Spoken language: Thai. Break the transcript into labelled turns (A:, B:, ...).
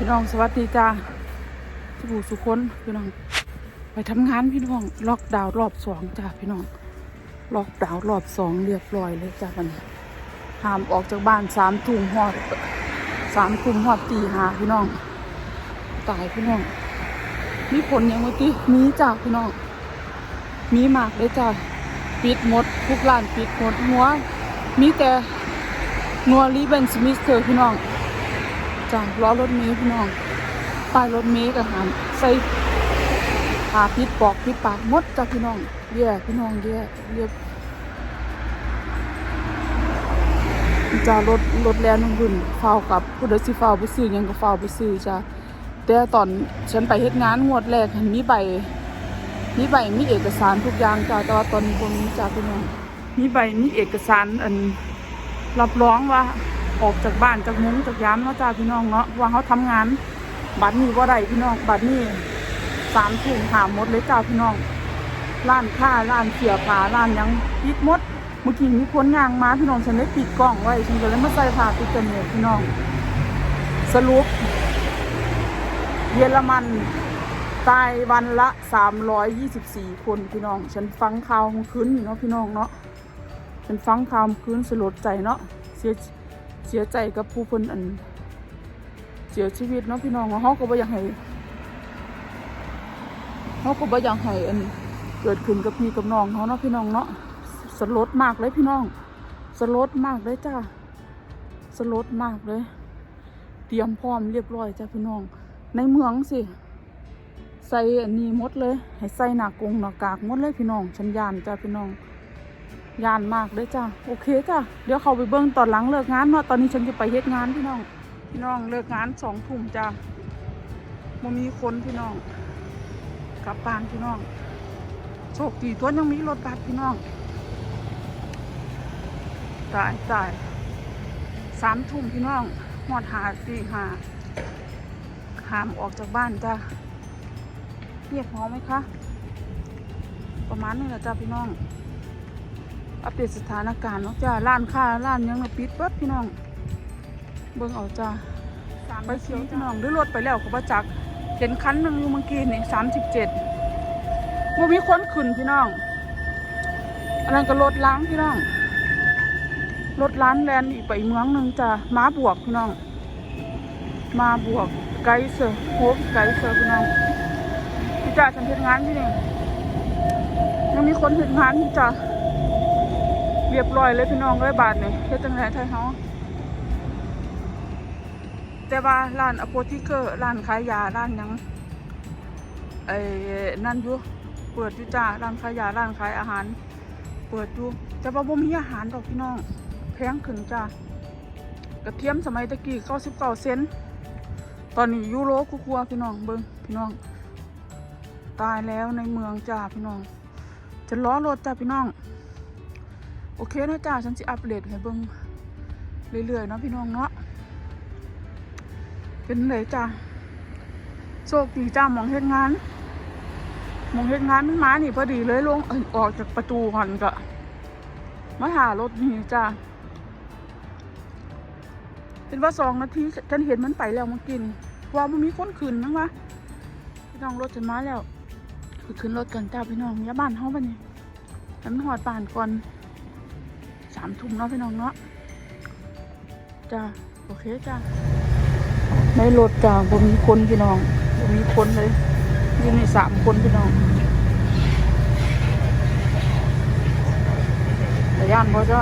A: พี่น้องสวัสดีจ้าสุบูสุคนพี่น้อง ไปทำงานพี่น้องล็อกดาวน์รอบสองจ้าพี่น้องล็อกดาวน์รอบสองเรียบร้อยเลยจ้าวันนี้ห้ามออกจากบ้านสามทุ่มหอดสามทุ่มหอดตีหาพี่น้อง ตายพี่น้องมีผลยังเมื่อกี้มีจ้าพี่น้อง มีมากเลยจ้าปิดหมดทุกร้านปิดหมดหัว มีแต่นัวรีเบนสมิสเตอร์พี่น้อง จ้ะล้อรถเมล์พี่น้องป้ายรถเมล์กับหามใส่ผาพิษปอกพิษปากมดจ้ะพี่น้องแย่พี่น้องแย่เรียบจ้ารถรถแลนรุ่นเฝ้าวกับผู้ใดสิเฝ้าวไปซื้อยังก็เฝ้าวไปซื้อจ้ะแต่ตอนฉันไปเฮ็ดงานงวดแรกเห็นมีใบมีใบมีเอกสารทุกอย่างจ้ะแต่ว่าตอนนี้บ่มีจ้ะพี่น้องมีใบมีเอกสารอันรับรองว่า ออกจากบ้านจากมุ้งจากยามเนาะจ้าพี่น้องเนาะว่าเขาทำงาน บัตรนี้ว่าใดพี่น้องบัตรนี้สามทุ่มหาหมดเลยจ้าพี่น้องร้านค้าร้านเสียผ้าร้านยังปิดหมดเมื่อกี้มีคนย่างมาพี่น้องฉันได้ปิดกล้องไว้ฉันก็เลยมาใส่ผ้าปิดจมูกพี่น้อง สรุป เยอรมันตายวันละสามร้อยยี่สิบสี่คนพี่น้อง ฉันฟังข่าวมื่อคืนเนาะพี่น้องเนาะเป็นฟังข่าวคืนสลดใจเนาะเสีย เสียใจกับผู้คนอัน เสียชีวิตเนาะพี่น้องเขาก็บ่อยากให้เขาก็บ่อยากให้อัน เกิดขึ้นกับพี่กับน้องเขาเนาะพี่น้องเนาะสลดมากเลยพี่น้องสลดมากเลยจ้าสลดมากเลย เตรียมพร้อมเรียบร้อยจ้าพี่น้อง ในเมืองสิใส่อันนี้หมดเลย ให้ใส่หน้ากงหน้ากากหมดเลยพี่น้องฉันยานจ้าพี่น้อง ยานมากเลยจ้ะโอเคจ้ะเดี๋ยวเขาไปเบิ้งตอนหลังเลิกงานเนาะตอนนี้ฉันจะไปเฮ็ดงานพี่น้องพี่น้องเลิกงานสองทุ่มจ้ะมันมีคนพี่น้องกลับบ้านพี่น้องโชคดีตัวยังมีรถบัสพี่น้องตายตายสามทุ่มพี่น้องหอดหาสี่หาหามออกจากบ้านจ้ะเรียกหอไหมคะ ประมาณนี้แหละจ้ะพี่น้อง อัปเดตสถานการณ์เนาะจ้าร้านค้าร้านยังปิดเบิดพี่น้อง เบิ่งเอาจ้าไปเขียวพี่น้องด้วยรถไปแล้วขาประจักเห็นคันหนึ่งอยู่เมื่อกี้นี่สามสิบเจ็ดว่ามีคนขึ้นพี่น้องอันนั้นก็รถล้างพี่น้องรถล้านแลนอีกไปอีเมืองหนึ่งจ้ามาบวกพี่น้อง มาบวกไกด์เซอร์โฮปไกด์เซอร์พี่น้องพี่จ้าฉันเฮ็ดงานที่นี่ยังมีคนเฮ็ดงานพี่จ้า รียบร้อยเลยพี่น้องเลยบาทนี่เฮ็ดจังไดไทยเฮาแต่ว่าร้านอโพธิเกอร์ร้านขายยาร้านยังไอ้นั่นอยู่เปิดอยู่จ้าร้านขายยาร้านขายอาหาร เปิดอยู่แต่ว่าบ่มีอาหารดอกพี่น้องแพงขึ้นจ้ากระเทียมสมัยตะกี้99เก้าเซนตอนนี้ยูโรกูกลัวพี่น้องเบิ่งพี่น้อง ตายแล้วในเมืองจ้าพี่น้อง จะล้อรถจ้าพี่น้อง โอเคนะจ้าฉันจะอัปเดตให้เบิ่งเรื่อยๆเนาะพี่น้องเนาะเป็นเลยจ้าโชคดีจ้ามองเฮ็ดงาน มองเฮ็ดงานมันมานี่พอดีเลยลงเอ้ยออกจากประตูก่อนก็มาหารถนี่จ้าเป็นว่าสองนาทีฉันเห็นมันไปแล้วมื่อกี้นี่ว่ามันมีคนขึ้นมั้งวะพี่น้องรถฉันมาแล้วขึ้นรถกันจ้าพี่น้องอย่าบ้านเฮาบัดนี้ให้มันหอดป่านก่อน สามทุ่มเนาะพี่น้องเนาะจ้าโอเคจ้าในรถจ้าบ่มีคนพี่น้องบ่มีคนเลยยืนในสามคนพี่น้องแต่ย่านบ่จ้า